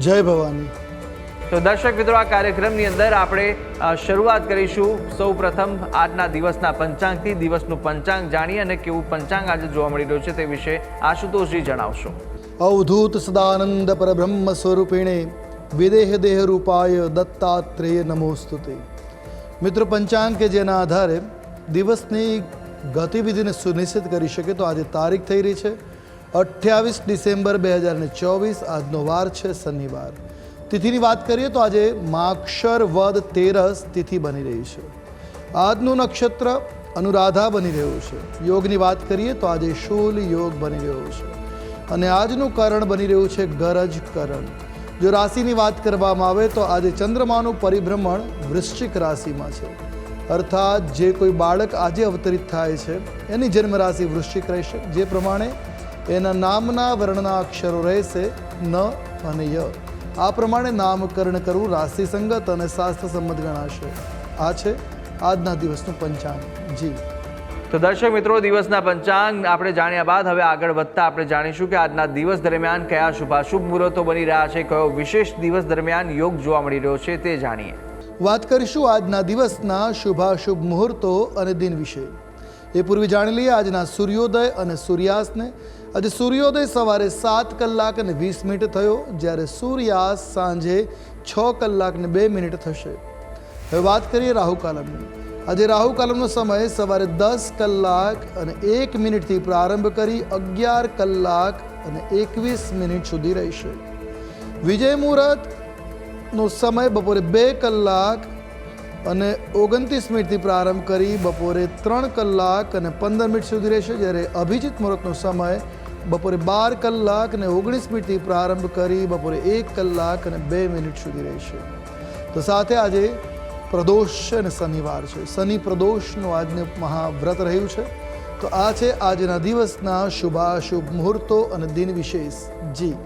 જય ભવાની. તો દર્શક મિત્રો આ કાર્યક્રમની અંદર આપણે શરૂઆત કરીશું સૌ પ્રથમ આજના દિવસના પંચાંગથી. દિવસનું પંચાંગ જાણીએ અને કેવું પંચાંગ આજે જોવા મળી રહ્યું છે તે વિશે આશુતોષજી જણાવશો. અવધૂત સદાનંદ પરબ્રહ્મ સ્વરૂપિણે વિદેહ દેહ રૂપાય દત્તાત્રેય નમોસ્તુતે. મિત્રો પંચાંગ કે જેના આધારે દિવસની ગતિવિધિને સુનિશ્ચિત કરી શકે તો આજે તારીખ થઈ રહી છે. અઠ્યાવીસ ડિસેમ્બર બે હજાર ચોવીસ, આજનો વાર છે શનિવાર. તિથિની વાત કરીએ તો આજે માક્ષર વદ તેરસ તિથિ બની રહી છે. આજનું નક્ષત્ર અનુરાધા બની રહ્યું છે. યોગની વાત કરીએ તો આજે શૂલ યોગ બની રહ્યો છે. અને આજનું કરણ બની રહ્યું છે ગરજ કરણ. જો રાશિની વાત કરવામાં આવે તો આજે ચંદ્રમાનું પરિભ્રમણ વૃશ્ચિક રાશિમાં છે. અર્થાત જે કોઈ બાળક આજે અવતરિત થાય છે, એની જન્મ રાશિ વૃશ્ચિક રહેશે. જે પ્રમાણે એના નામના વર્ણના અક્ષરો રહેશે ન અને ય. આ પ્રમાણે નામકરણ કરવું રાશિ સંગત અને શાસ્ત્ર સંમત ગણાશે. આ છે આજના દિવસનું પંચાંગ. જી. તો દર્શક મિત્રો દિવસના પંચાંગ આપણે જાણ્યા બાદ હવે આગળ વધતા આપણે જાણીશું કે આજના દિવસ દરમિયાન કયા શુભાશુભ મુહૂર્તો બની રહ્યા છે કયો વિશેષ દિવસ દરમિયાન યોગ જોવા મળી રહ્યો છે તે જાણીએ. વાત કરીશું આજના દિવસના શુભાશુભ મુહૂર્તો અને દિન વિશે. એ પૂર્વે જાણી લઈએ આજના સૂર્યોદય અને સૂર્યાસ્તને. આજે સૂર્યોદય સવારે સાત કલાક અને વીસ મિનિટ થયો, જ્યારે સૂર્યાસ્ત સાંજે છ કલાક ને બે મિનિટ થશે. હવે વાત કરીએ રાહુ કાલમની. આજે રાહુ કાલમનો સમય સવારે દસ કલાક અને એક મિનિટથી પ્રારંભ કરી અગિયાર કલાક અને એકવીસ મિનિટ સુધી રહેશે. વિજય મુહૂર્તનો સમય બપોરે બે કલાક અને ઓગણત્રીસ મિનિટથી પ્રારંભ કરી બપોરે ત્રણ કલાક અને પંદર મિનિટ સુધી રહેશે, જ્યારે અભિજીત મુહૂર્તનો સમય બપોરે બાર કલાક અને ઓગણીસ મિનિટથી પ્રારંભ કરી બપોરે એક કલાક અને બે મિનિટ સુધી રહેશે. તો સાથે આજે પ્રદોષ અને શનિવાર છે. શનિ પ્રદોષનું આજનું મહાવ્રત રહ્યું છે. તો આ છે આજના દિવસના શુભાશુભ મુહૂર્તો અને દિન વિશેષ. જી.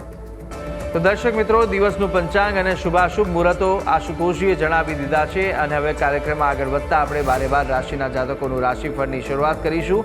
તો દર્શક મિત્રો, દિવસનું પંચાંગ અને શુભાશુભ મુહૂર્તો આશુતોષજીએ જણાવી દીધા છે અને હવે કાર્યક્રમમાં આગળ વધતા આપણે બારે બાર રાશિના જાતકોનું રાશિફળની શરૂઆત કરીશું.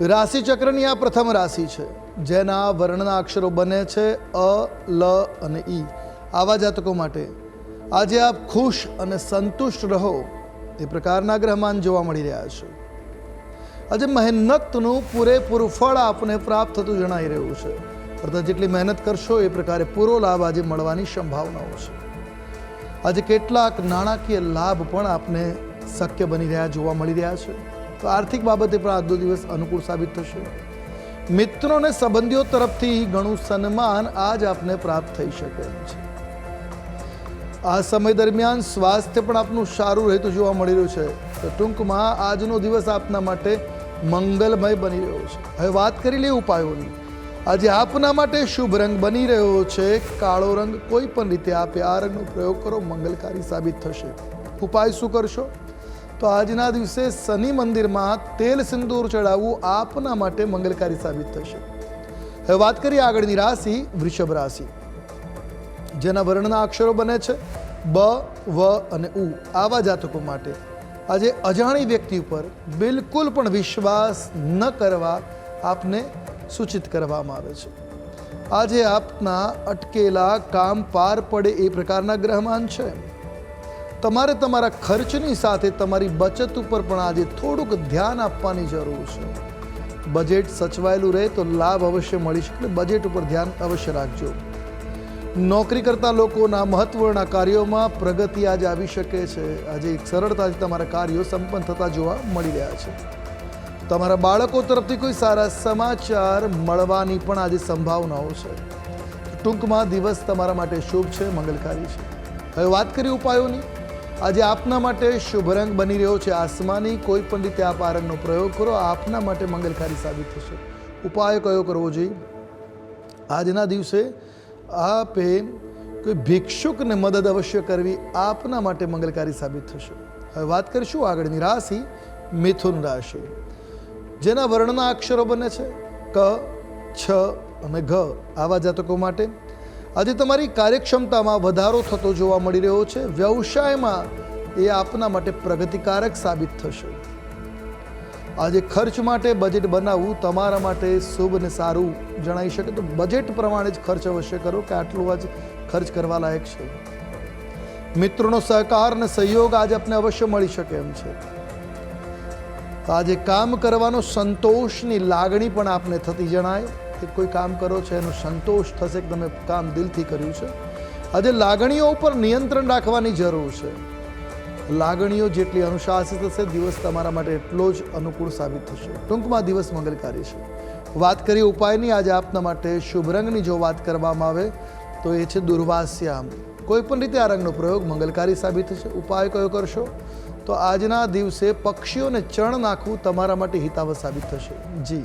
રાશિ ચક્રની આ પ્રથમ રાશિ છે, જેના વર્ણના અક્ષરો બને છે અ, લ અને ઈ. આવા જાતકો માટે આજે આપ ખુશ અને સંતુષ્ટ રહો એ પ્રકારના ગ્રહમાન જોવા મળી રહ્યા છે. આજે મહેનતનું પૂરેપૂરું ફળ આપને પ્રાપ્ત થતું જણાઈ રહ્યું છે. અર્થાત જેટલી મહેનત કરશો એ પ્રકારે પૂરો લાભ આજે મળવાની સંભાવનાઓ છે. આજે કેટલાક નાણાકીય લાભ પણ આપને શક્ય બની રહ્યા જોવા મળી રહ્યા છે. તો આર્થિક બાબતે પણ આજનો દિવસ અનુકૂળ સાબિત થશે. મિત્રો અને સંબંધીઓ તરફથી ઘણું સન્માન આજ આપને પ્રાપ્ત થઈ શકે એમ છે. આ સમય દરમિયાન સ્વાસ્થ્ય પણ આપનું સારું રહેતું જોવા મળી રહ્યું છે. તો ટૂંકમાં આજનો દિવસ આપના માટે મંગલમય બની રહ્યો છે. હવે વાત કરી લઈએ ઉપાયોની. આજે આપના માટે શુભ રંગ બની રહ્યો છે. કાળો રંગ કોઈ પણ રીતે આપે આ રંગનો પ્રયોગ કરો, મંગલકારી સાબિત થશે. ઉપાય શું કરશો? તો આજના દિવસે શનિ મંદિરમાં તેલ સિંદૂર ચડાવવું આપના માટે મંગલકારી સાબિત થશે. હવે વાત કરીએ આગળની રાશિ, વૃષભ રાશિ. જેના વર્ણના અક્ષરો બને છે, બ, વ અને ઉ, આવા જાતકો માટે. આજે અજાણી વ્યક્તિ ઉપર બિલકુલ પણ વિશ્વાસ ન કરવા આપને સૂચિત કરવામાં આવે છે. આજે આપના અટકેલા કામ પાર પડે એ પ્રકારના ગ્રહમાન છે. તમારે તમારા ખર્ચની સાથે તમારી બચત ઉપર પણ આજે થોડુંક ધ્યાન આપવાની જરૂર છે. બજેટ સચવાયેલું રહે તો લાભ અવશ્ય મળી શકે, એટલે બજેટ ઉપર ધ્યાન અવશ્ય રાખજો. નોકરી કરતા લોકોના મહત્વના કાર્યોમાં પ્રગતિ આજે આવી શકે છે. આજે એક સરળતાથી તમારા કાર્યો સંપન્ન થતા જોવા મળી રહ્યા છે. તમારા બાળકો તરફથી કોઈ સારા સમાચાર મળવાની પણ આજે સંભાવનાઓ છે. ટૂંકમાં દિવસ તમારા માટે શુભ છે, મંગલકારી છે. હવે વાત કરીએ ઉપાયોની. આજે આપના માટે શુભ રંગ બની રહ્યો છે. આસમાની કોઈ પણ રીતે આપ આ રંગનો પ્રયોગ કરો. આપના માટે મંગલકારી સાબિત થશે. ઉપાય કયો કરવો જોઈએ? આજના દિવસે આપે કોઈ ભિક્ષુકને મદદ અવશ્ય કરવી આપના માટે મંગલકારી સાબિત થશે. હવે વાત કરીશું આગળની રાશિ, મિથુન રાશિ. જેના વર્ણના અક્ષરો બને છે ક, છ અને ઘ. આવા જાતકો માટે આજે તમારી કાર્યક્ષમતામાં વધારો થતો જોવા મળી રહ્યો છે. વ્યવસાયમાં એ આપના માટે પ્રગતિકારક સાબિત થશે. આજે ખર્ચ માટે બજેટ બનાવવું તમારા માટે શુભ અને સારું જણાઈ શકે. તો બજેટ પ્રમાણે જ ખર્ચ અવશ્ય કરો કે આટલું જ ખર્ચ કરવા લાયક છે. મિત્રોનો સહકાર અને સહયોગ આજે આપને અવશ્ય મળી શકે એમ છે. આજે કામ કરવાનો સંતોષની લાગણી પણ આપને થતી જણાય. કે કોઈ કામ કરો છો, એનો સંતોષ થશે કે તમે કામ દિલથી કર્યું છે? આજે લાગણીઓ ઉપર નિયંત્રણ રાખવાની જરૂર છે. લાગણીઓ જેટલી અનુશાસિત હશે, દિવસ તમારા માટે એટલો જ અનુકૂળ સાબિત થશે. ટૂંકમાં દિવસ મંગલકારી છે. વાત કરીએ ઉપાયની, આજે આપના માટે શુભ રંગની જો વાત કરવામાં આવે, તો એ છે દુર્વાસ્યામ કોઈ પણ રીતે આ રંગનો પ્રયોગ મંગલકારી સાબિત થશે. ઉપાય કયો કરશો? તો આજના દિવસે પક્ષીઓને ચણ નાખવું તમારા માટે હિતાવહ સાબિત થશે. જી.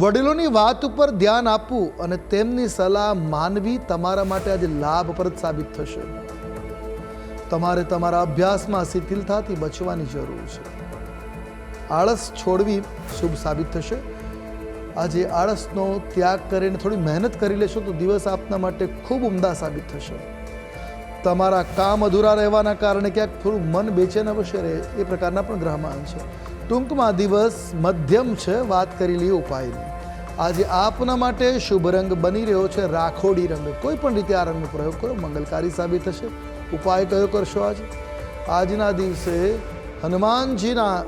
વડીલોની વાત ઉપર ધ્યાન આપવું અને તેમની સલાહ માનવી તમારા માટે આજે લાભપ્રદ સાબિત થશે. તમારે તમારા અભ્યાસમાં શિથિલતાથી બચવાની જરૂર છે. આળસ છોડવી શુભ સાબિત થશે. આજે આળસનો ત્યાગ કરીને થોડી મહેનત કરી લેશો તો દિવસ આપના માટે ખૂબ ઉમદા સાબિત થશે. તમારા કામ અધૂરા રહેવાના કારણે ક્યાંક થોડું મન બેચેન અવશ્ય રહે, એ પ્રકારના પણ ગ્રહમાન છે. ટૂંકમાં દિવસ મધ્યમ છે વાત કરી લઈએ ઉપાયની. આજે આપના માટે શુભ રંગ બની રહ્યો છે રાખોડી રંગ. કોઈ પણ રીતે આ રંગનો પ્રયોગ કરો, મંગલકારી સાબિત થશે. ઉપાય કયો કરશો આજે? આજના દિવસે હનુમાનજીના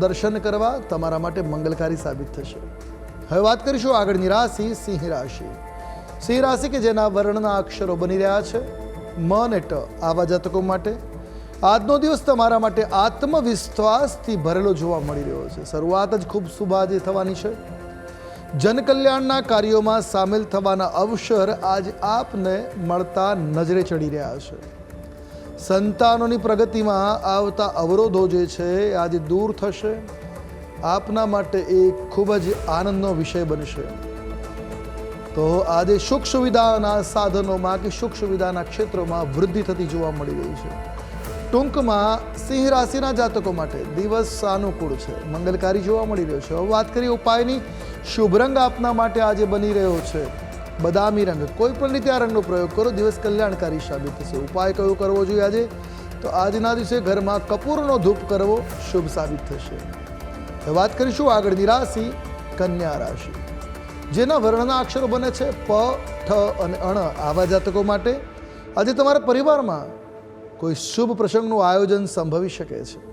દર્શન કરવા તમારા માટે મંગલકારી સાબિત થશે. હવે વાત કરીશું આગળની રાશિ, સિંહ રાશિ. સિંહ રાશિ કે જેના વર્ણના અક્ષરો બની રહ્યા છે. મ ને ટ આવા જાતકો માટે આજનો દિવસ તમારા માટે આત્મવિશ્વાસથી ભરેલો જોવા મળી રહ્યો છે. શરૂઆત જ ખૂબ શુભ આજે થવાની છે. જનકલ્યાણના કાર્યોમાં સામેલ થવાના અવસર આજ આપને મળતા નજરે ચડી રહ્યા છે. સંતાનોની પ્રગતિમાં આવતા અવરોધો જે છે આજે દૂર થશે. આપના માટે એ ખૂબ જ આનંદનો વિષય બનશે. તો આજે સુખ સુવિધાના સાધનોમાં કે સુખ સુવિધાના ક્ષેત્રોમાં વૃદ્ધિ થતી જોવા મળી રહી છે. ટૂંકમાં સિંહ રાશિના જાતકો માટે દિવસ સાનુકૂળ છે. મંગલકારી જોવા મળી રહ્યો છે. હવે વાત કરીએ ઉપાયની. શુભ રંગ આપના માટે આજે બની રહ્યો છે. બદામી રંગ. કોઈ પણ રીતે આ રંગનો પ્રયોગ કરો. દિવસ કલ્યાણકારી સાબિત થશે. ઉપાય કયો કરવો જોઈએ આજે? તો આજના દિવસે ઘરમાં કપૂરનો ધૂપ કરવો શુભ સાબિત થશે. વાત કરીશું આગળની રાશિ, કન્યા રાશિ. જેના વર્ણના અક્ષરો બને છે પ, ઠ અને અણ આવા જાતકો માટે. આજે તમારા પરિવારમાં કોઈ શુભ પ્રસંગનું આયોજન સંભવી શકે છે.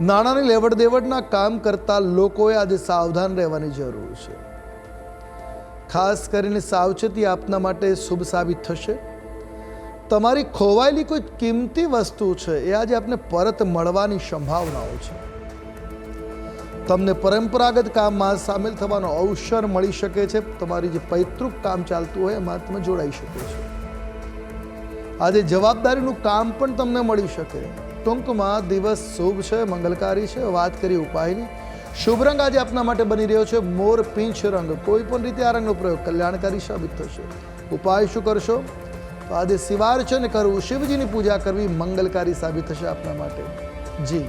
નાણાંની લેવડ દેવડના કામ કરતા લોકોએ આજે સાવધાન રહેવાની જરૂર છે. ખાસ કરીને સાવચેતી આપના માટે શુભ સાબિત થશે. તમારી ખોવાયેલી કોઈ કિંમતી વસ્તુ છે, એ આજે આપને પરત મળવાની સંભાવનાઓ છે. તમને પરંપરાગત કામમાં સામેલ થવાનો અવસર મળી શકે છે, તમારી જે પૈતૃક કામ ચાલતું હોય એમાં તમે જોડાઈ શકો છો. આજે જવાબદારીનું કામ પણ તમને મળી શકે. ટૂંકમાં દિવસ શુભ છે, મંગલકારી છે, વાત કરી ઉપાયની. શુભ રંગ આજે આપના માટે બની રહ્યો છે, મોર પીંછ રંગ. કોઈ પણ રીતે આ રંગનો પ્રયોગ કલ્યાણકારી સાબિત થશે. ઉપાય શું કરશો? તો આજે શિવાર્ચન કરવું, શિવજીની પૂજા કરવી મંગલકારી સાબિત થશે આપના માટે. જી.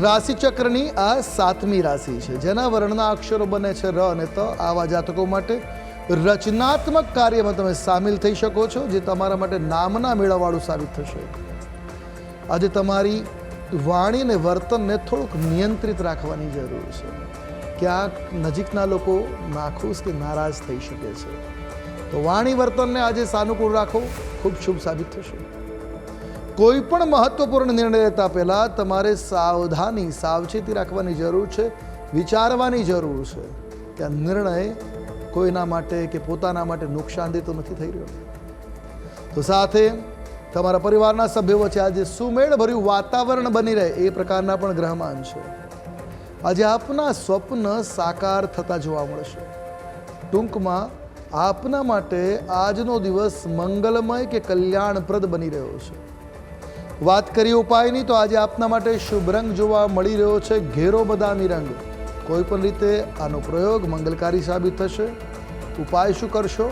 રાશિ ચક્રની આ સાતમી રાશિ છે. જેના વર્ણના અક્ષરો બને છે ર અને ત. આવા જાતકો માટે રચનાત્મક કાર્યમાં તમે સામેલ થઈ શકો છો, જે તમારા માટે નામના મેળાવાળું સાબિત થશે. આજે તમારી વાણી અને વર્તનને થોડુંક નિયંત્રિત રાખવાની જરૂર છે. ક્યાંક નજીકના લોકો નાખુશ કે નારાજ થઈ શકે છે. તો વાણી વર્તનને આજે સાનુકૂળ રાખો, ખૂબ શુભ સાબિત થશે. કોઈ પણ મહત્વપૂર્ણ નિર્ણય લેતા પહેલાં તમારે સાવધાની, સાવચેતી રાખવાની જરૂર છે, વિચારવાની જરૂર છે કે આ નિર્ણય કોઈના માટે કે પોતાના માટે નુકસાનદેહ તો નથી થઈ રહ્યો. તો સાથે તમારા પરિવારના સભ્યો વચ્ચે આજે સુમેળભર્યું વાતાવરણ બની રહે એ પ્રકારના પણ ગ્રહમાન છે. આજે આપના સ્વપ્ન સાકાર થતા જોવા મળશે. ટૂંકમાં, આપના માટે આજનો દિવસ મંગલમય કે કલ્યાણપ્રદ બની રહ્યો છે. વાત કરી ઉપાયની, તો આજે આપના માટે શુભ રંગ જોવા મળી રહ્યો છે ઘેરો બદામી રંગ. કોઈ પણ રીતે આનો પ્રયોગ મંગલકારી સાબિત થશે. ઉપાય શું કરશો?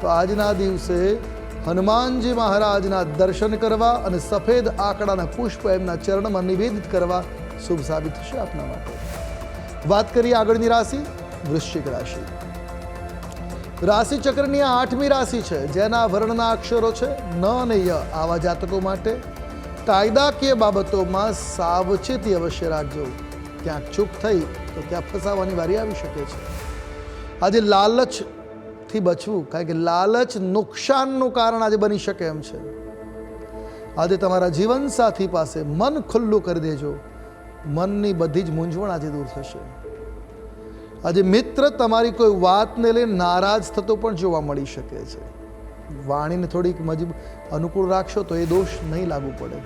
તો આજના દિવસે હનુમાનજી મહારાજના દર્શન કરવા અને સફેદ આંકડાના પુષ્પ એમના ચરણમાં નિવેદિત કરવા શુભ સાબિત થશે આપના માટે. વાત કરીએ આગળની રાશિ, વૃશ્ચિક રાશિ. રાશિ ચક્રની આ આઠમી રાશિ છે, જેના વર્ણના અક્ષરો છે ન અને ય. આવા જાતકો માટે કાયદાકીય બાબતોમાં સાવચેતી અવશ્ય રાખજો. ક્યાંક ચૂક થઈ તો ત્યાં ફસાવાની વારી આવી શકે છે. આજે લાલચથી બચવું, કારણ કે લાલચ નુકસાનનું કારણ આજે બની શકે એમ છે. આજે તમારા જીવનસાથી પાસે મન ખુલ્લું કરી દેજો. મનની બધી જ મૂંઝવણ આજે દૂર થશે. આજે મિત્ર તમારી કોઈ વાતને લઈને નારાજ થતો પણ જોવા મળી શકે છે. વાણીને થોડીક મજબ, અનુકૂળ રાખશો તો એ દોષ નહીં લાગુ પડે.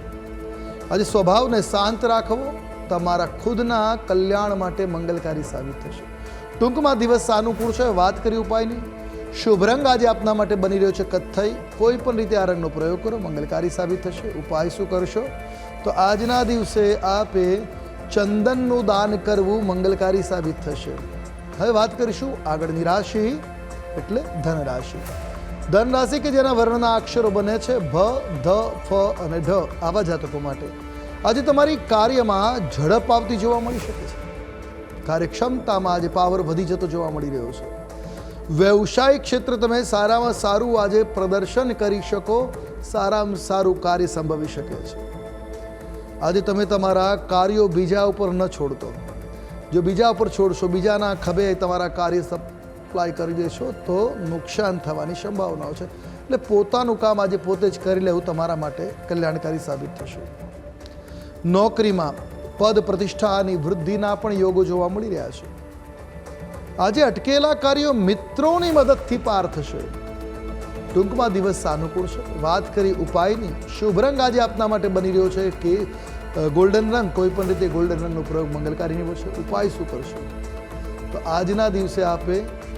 આજે સ્વભાવને શાંત રાખવો તમારા ખુદના કલ્યાણ માટે મંગલકારી સાબિત થશે. ટૂંકમાં દિવસ સાનુકૂળ છે, વાત કરી ઉપાયની શુભ રંગ આજે આપના માટે બની રહ્યો છે, કથ્થઈ. કોઈ પણ રીતે આ રંગનો પ્રયોગ કરો, મંગલકારી સાબિત થશે. ઉપાય શું કરશો? તો આજના દિવસે આપે ચંદનનું દાન કરવું મંગલકારી સાબિત થશે. હવે વાત કરીશું આગળની રાશિ, એટલે ધન રાશિ ધન રાશિ કે જેના વર્ણના અક્ષરો બને છે ભ, ધ, ફ અને ઢ, આવા જાતકો માટે. આજે તમારી કાર્યમાં ઝડપ આવતી જોવા મળી શકે છે. કાર્યક્ષમતામાં આજે પાવર વધી જતો જોવા મળી રહ્યો છે. વ્યવસાયિક ક્ષેત્ર તમે સારામાં સારું આજે પ્રદર્શન કરી શકો, સારામાં સારું કાર્ય સંભવી શકે છે. આજે તમે તમારા કાર્યો બીજા ઉપર ન છોડતો. જો બીજા ઉપર છોડશો, બીજાના ખભે તમારા કાર્ય સપ્લાય કરી દેશો તો નુકસાન થવાની સંભાવનાઓ છે. એટલે પોતાનું કામ આજે પોતે જ કરી લેવું તમારા માટે કલ્યાણકારી સાબિત થશે. નોકરીમાં પદ પ્રતિષ્ઠાની વૃદ્ધિના પણ યોગો જોવા મળી રહ્યા છે. આજે અટકેલા કાર્યો મિત્રોની મદદથી પાર થશે. ટૂંકમાં દિવસ સાનુકૂળ છે. વાત કરી ઉપાયની. શુભ રંગ આજે આપના માટે બની રહ્યો છે કે ગોલ્ડન રંગ. કોઈ પણ રીતે ગોલ્ડન રંગનો પ્રયોગ મંગલકારી નીવડશે ઉપાય શું કરશો? તો આજના દિવસે આપે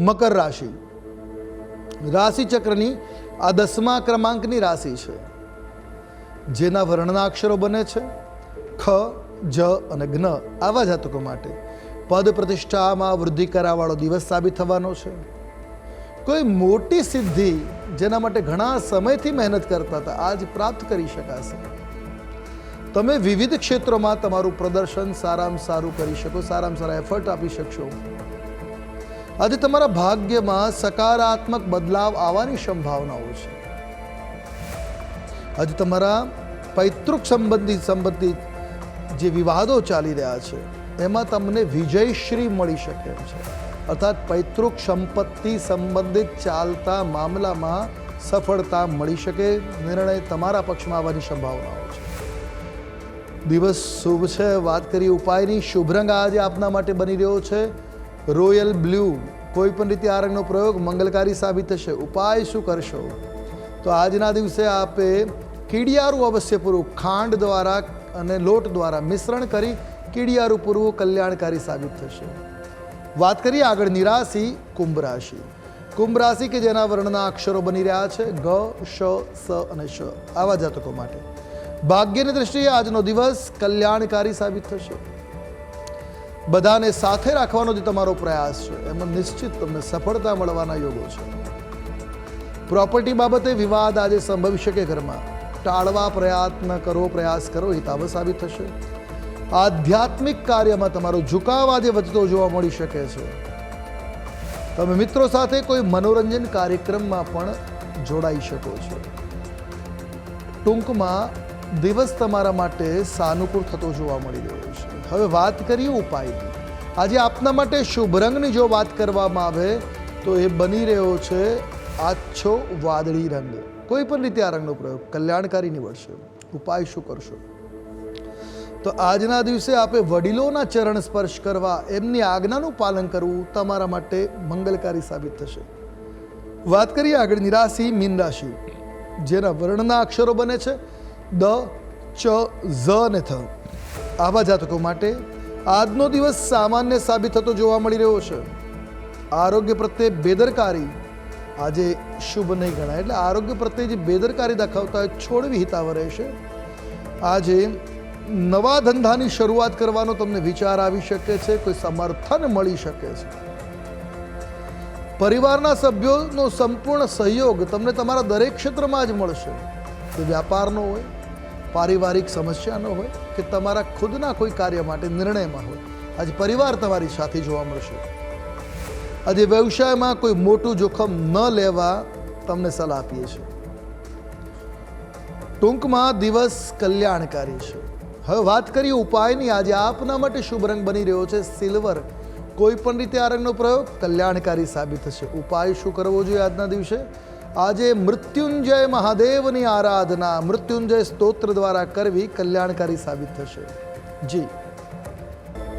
મકર રાશિ. રાશિ ચક્રની આ દસમા ક્રમાંકની રાશિ છે. જેના વર્ણના અક્ષરો બને છે. ખ, જ અને જ્ઞ આવા જાતકો માટે. પદ પ્રતિષ્ઠામાં વૃદ્ધિ કરાવવાળો દિવસ સાબિત થવાનો છે. કોઈ મોટી સિદ્ધિ જેના માટે ઘણા સમયથી મહેનત કરતા હતા, આજ પ્રાપ્ત કરી શકાશે. તમે વિવિધ ક્ષેત્રોમાં તમારું પ્રદર્શન સારામાં સારું કરી શકો, સારામાં સારા એફર્ટ આપી શકશો. આજે તમારા ભાગ્યમાં સકારાત્મક બદલાવ આવવાની સંભાવનાઓ છે. આજે તમારા પૈતૃક સંબંધિત સંબંધિત જે વિવાદો ચાલી રહ્યા છે, એમાં તમને વિજયશ્રી મળી શકે છે. અર્થાત પૈતૃક સંપત્તિ સંબંધિત ચાલતા મામલામાં સફળતા મળી શકે, નિર્ણય તમારા પક્ષમાં આવવાની સંભાવનાઓ છે. દિવસ શુભ છે, વાત કરીએ ઉપાયની. શુભ રંગ આજે આપના માટે બની રહ્યો છે. રોયલ બ્લુ કોઈ પણ રીતે આ રંગનો પ્રયોગ મંગલકારી સાબિત થશે. ઉપાય શું કરશો? તો આજના દિવસે આપે કીડિયારું અવશ્ય પૂરું ખાંડ દ્વારા અને લોટ દ્વારા મિશ્રણ કરી કીડિયારું પૂરવું કલ્યાણકારી સાબિત થશે. વાત કરીએ આગળ નિરાશી, કુંભ રાશિ. કુંભ રાશિ કે જેના વર્ણના અક્ષરો બની રહ્યા છે, ગ, શ, સ અને શ. આવા જાતકો માટે. ભાગ્યની દ્રષ્ટિએ આજનો દિવસ કલ્યાણકારી સાબિત થશે. બધાને સાથે રાખવાનો જે તમારો પ્રયાસ છે. એમાં નિશ્ચિત તમને સફળતા મળવાના યોગો છે. પ્રોપર્ટી બાબતે વિવાદ આજે સંભવી શકે ઘરમાં. ટાળવા પ્રયત્ન કરો, પ્રયાસ કરો હિતાવ સાબિત થશે. આધ્યાત્મિક કાર્યમાં તમારો ઝુકાવ આજે વધતો જોવા મળી શકે છે. તમે મિત્રો સાથે કોઈ મનોરંજન કાર્યક્રમમાં પણ જોડાઈ શકો છો. ટૂંકમાં દિવસ તમારા માટે સાનુકૂળ થતો જોવા મળી રહ્યો છે. હવે વાત કરીએ ઉપાયની આજે આપના માટે શુભ રંગની જો વાત કરવામાં આવે, તો એ બની રહ્યો છે આછો વાદળી રંગ. કોઈ પણ રીતે આ રંગનો પ્રયોગ કલ્યાણકારી નીવડશે. ઉપાય શું કરશો? તો આજના દિવસે આપે વડીલોના ચરણ સ્પર્શ કરવા, એમની આજ્ઞાનું પાલન કરવું તમારા માટે મંગલકારી સાબિત થશે. વાત કરીએ આગળની રાશિ મીન રાશિ જેના વર્ણના અક્ષરો બને છે. દ, ચ, ઝ અને થ. આવા જાતકો માટે આજનો દિવસ સામાન્ય સાબિત થતો જોવા મળી રહ્યો છે. આરોગ્ય પ્રત્યે બેદરકારી આજે શુભ નહીં ગણાય. એટલે આરોગ્ય પ્રત્યે જે બેદરકારી દાખવતા હોય છોડવી હિતાવ રહેશે આજે નવા ધંધાની શરૂઆત કરવાનો તમને વિચાર આવી શકે છે, કોઈ સમર્થન મળી શકે છે. પરિવારના સભ્યોનો સંપૂર્ણ સહયોગ તમને તમારા દરેક ક્ષેત્રમાં જ મળશે. તે વ્યાપારનો હોય પારિવારિક સમસ્યાનો હોય કે તમારા ખુદના કોઈ કાર્ય માટે નિર્ણયમાં હોય, આજે પરિવાર તમારી સાથે જોવા મળશે. આજે વ્યવસાયમાં કોઈ મોટું જોખમ ન લેવા તમને સલાહ આપીએ છીએ. ટૂંકમાં દિવસ કલ્યાણકારી છે. હવે વાત કરીએ ઉપાયની. આજે આપના માટે શુભ રંગ બની રહ્યો છે સિલ્વર. કોઈ પણ રીતે આ રંગનો પ્રયોગ કલ્યાણકારી સાબિત થશે. ઉપાય શું કરવો જોઈએ આજના દિવસે? આજે મૃત્યુંજય મહાદેવની આરાધના, મૃત્યુંજય સ્તોત્ર દ્વારા કરવી કલ્યાણકારી સાબિત થશે. જી.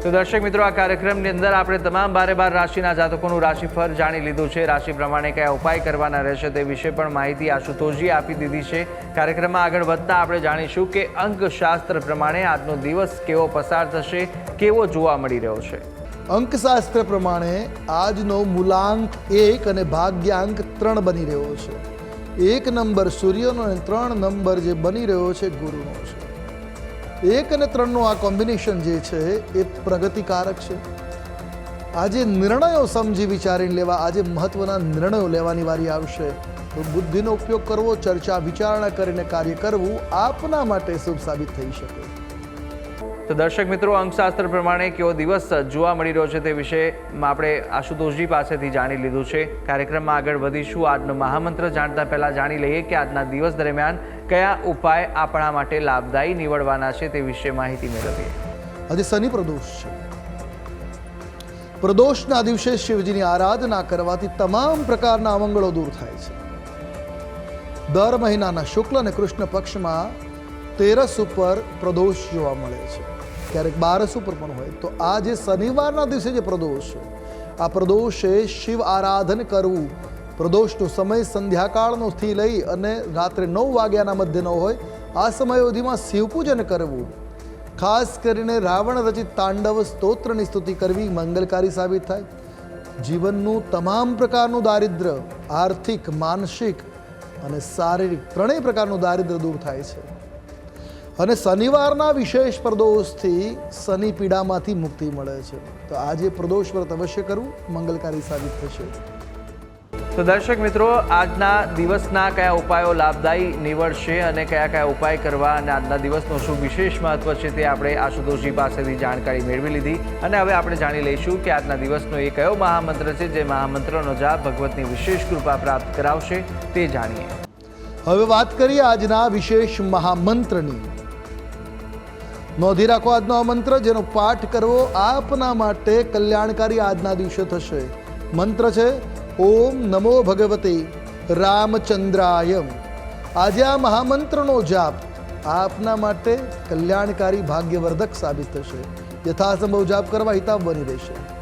તો દર્શક મિત્રો, આ કાર્યક્રમની અંદર આપણે તમામ બારે બાર રાશિના જાતકોનું રાશિફળ જાણી લીધું છે. રાશિ પ્રમાણે કયા ઉપાય કરવાના રહેશે તે વિશે પણ માહિતી આશુતોષજી આપી દીધી છે. કાર્યક્રમમાં આગળ વધતા આપણે જાણીશું કે અંકશાસ્ત્ર પ્રમાણે આજનો દિવસ કેવો પસાર થશે, કેવો જોવા મળી રહ્યો છે. અંકશાસ્ત્ર પ્રમાણે આજનો મૂલાંક એક અને ભાગ્યાંક ત્રણ બની રહ્યો છે. એક નંબર સૂર્યનો અને ત્રણ નંબર જે બની રહ્યો છે ગુરુનો છે. એક અને ત્રણનું આ કોમ્બિનેશન જે છે એ પ્રગતિકારક છે. આજે નિર્ણયો સમજી વિચારીને લેવા, આજે મહત્વના નિર્ણયો લેવાની વારી આવશે. તો બુદ્ધિનો ઉપયોગ કરવો, ચર્ચા વિચારણા કરીને કાર્ય કરવું આપના માટે શુભ સાબિત થઈ શકે. તો દર્શક મિત્રો, અંકશાસ્ત્ર પ્રમાણે કેવો દિવસ જોવા મળી રહ્યો છે તે વિશે આપણે આશુતોષજી પાસેથી જાણી લીધું છે. કાર્યક્રમમાં આગળ વધીશું. આજનો મહામંત્ર જાણતા પહેલાં જાણી લઈએ કે આજના દિવસ દરમિયાન કયા ઉપાય આપણા માટે લાભદાયી નીવડવાના છે તે વિશે માહિતી મેળવીએ. આજે શનિ પ્રદોષ છે. પ્રદોષના દિવસે શિવજીની આરાધના કરવાથી તમામ પ્રકારના અમંગળો દૂર થાય છે. દર મહિનાના શુક્લ અને કૃષ્ણ પક્ષમાં તેરસ ઉપર પ્રદોષ જોવા મળે છે. ક્યારેક બારસ ઉપર પણ હોય, તો આ જે શનિવારના દિવસે જે પ્રદોષ આ પ્રદોષે શિવ આરાધન કરવું, પ્રદોષનો સમય સંધ્યાકાળનોથી લઈ અને રાત્રે નવ વાગ્યાના મધ્યનો હોય, આ સમય અવધિમાં શિવપૂજન કરવું. ખાસ કરીને રાવણ રચિત તાંડવ સ્તોત્રની સ્તુતિ કરવી મંગલકારી સાબિત થાય. જીવનનું તમામ પ્રકારનું દારિદ્ર્ય, આર્થિક, માનસિક અને શારીરિક ત્રણેય પ્રકારનું દારિદ્ર્ય દૂર થાય છે. અને શનિવારના વિશેષ પ્રદોષથી શનિ પીડામાંથી મુક્તિ મળે છે. તો આજે પ્રદોષ વ્રત અવશ્ય કરવું મંગલકારી સાબિત થશે. તો દર્શક મિત્રો આજના દિવસના કયા ઉપાયો લાભદાયી નીવડશે અને કયા કયા ઉપાય કરવા અને આજના દિવસનું શું વિશેષ મહત્વ છે તે આપણે આશુતોષજી પાસેથી જાણકારી મેળવી લીધી. અને હવે આપણે જાણી લઈશું કે આજના દિવસનો એ કયો મહામંત્ર છે જે મહામંત્રનો જાપ ભગવતની વિશેષ કૃપા પ્રાપ્ત કરાવશે તે જાણીએ. હવે વાત કરીએ આજના વિશેષ મહામંત્રની. નોંધી રાખો આજનો આ મંત્ર, જેનો પાઠ કરવો આપના માટે કલ્યાણકારી આજના દિવસે થશે. મંત્ર છે, ઓમ નમો ભગવતે રામચંદ્રાય આજે આ મહામંત્રનો જાપ આપના માટે કલ્યાણકારી ભાગ્યવર્ધક સાબિત થશે. યથાસંભવ જાપ કરવા હિતાવ બની રહેશે.